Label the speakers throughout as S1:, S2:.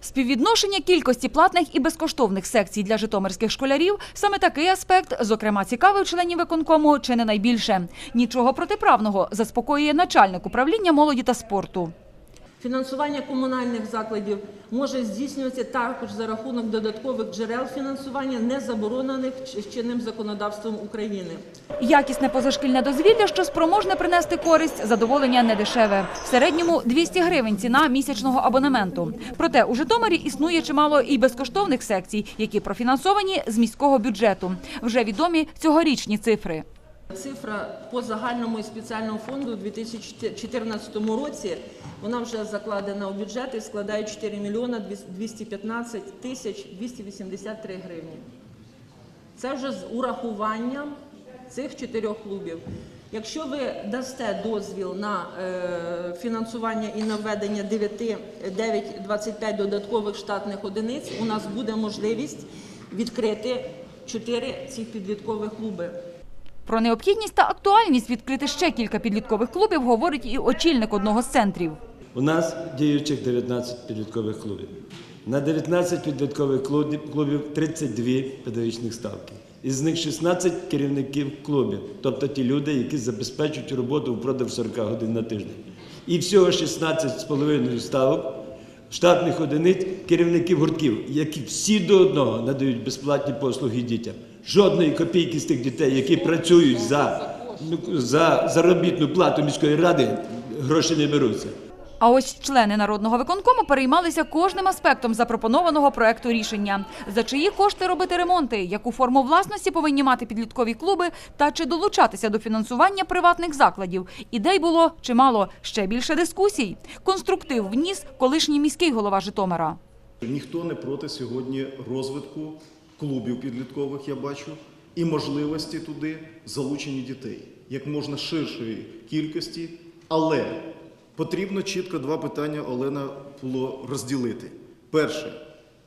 S1: Співвідношення кількості платних і безкоштовних секцій для житомирських школярів саме такий аспект, зокрема, цікавив членів виконкому чи не найбільше. Нічого протиправного заспокоює начальник управління молоді та спорту.
S2: Фінансування комунальних закладів може здійснюватися також за рахунок додаткових джерел фінансування, не заборонених чинним законодавством України.
S1: Якісне позашкільне дозвілля, що спроможне принести користь, задоволення не дешеве. В середньому 200 гривень ціна місячного абонементу. Проте у Житомирі існує чимало і безкоштовних секцій, які профінансовані з міського бюджету. Вже відомі цьогорічні цифри.
S2: Цифра по загальному і спеціальному фонду у 2014 році вона вже закладена у бюджет і складає 4 мільйона 215 тисяч 283 гривні. Це вже з урахуванням цих чотирьох клубів. Якщо ви дасте дозвіл на е, фінансування і на введення 9, 9-25 додаткових штатних одиниць, у нас буде можливість відкрити чотири цих підліткових клуби.
S1: Про необхідність та актуальність відкрити ще кілька підліткових клубів говорить і очільник одного з центрів.
S3: У нас діючих 19 підліткових клубів. На 19 підліткових клубів- клубів 32 педагогічних ставки. Із них 16 керівників клубів, тобто ті люди, які забезпечують роботу впродовж 40 годин на тиждень. І всього 16,5 ставок штатних одиниць керівників гуртків, які всі до одного надають безплатні послуги дітям. Жодної копійки з тих дітей, які працюють за, ну, за заробітну плату міської ради, гроші не беруться.
S1: А ось члени народного виконкому переймалися кожним аспектом запропонованого проекту рішення: за чиї кошти робити ремонти, яку форму власності повинні мати підліткові клуби, та чи долучатися до фінансування приватних закладів. Ідей було чимало, ще більше дискусій. Конструктив вніс колишній міський голова Житомира.
S4: Ніхто не проти сьогодні розвитку клубів підліткових, я бачу, і можливості туди залучення дітей як можна ширшої кількості, але потрібно чітко два питання Олена було розділити. Перше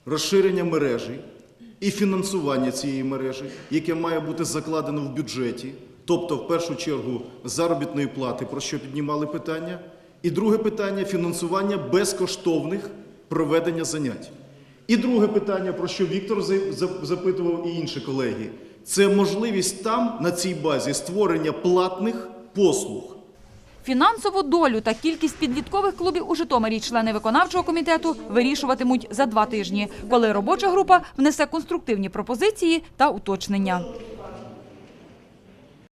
S4: розширення мережі і фінансування цієї мережі, яке має бути закладено в бюджеті, тобто в першу чергу заробітної плати, про що піднімали питання. І друге питання фінансування безкоштовних проведення занять. І друге питання, про що Віктор за- за- запитував і інші колеги, це можливість там, на цій базі, створення платних послуг.
S1: Фінансову долю та кількість підліткових клубів у Житомирі члени виконавчого комітету вирішуватимуть за два тижні, коли робоча група внесе конструктивні пропозиції та уточнення.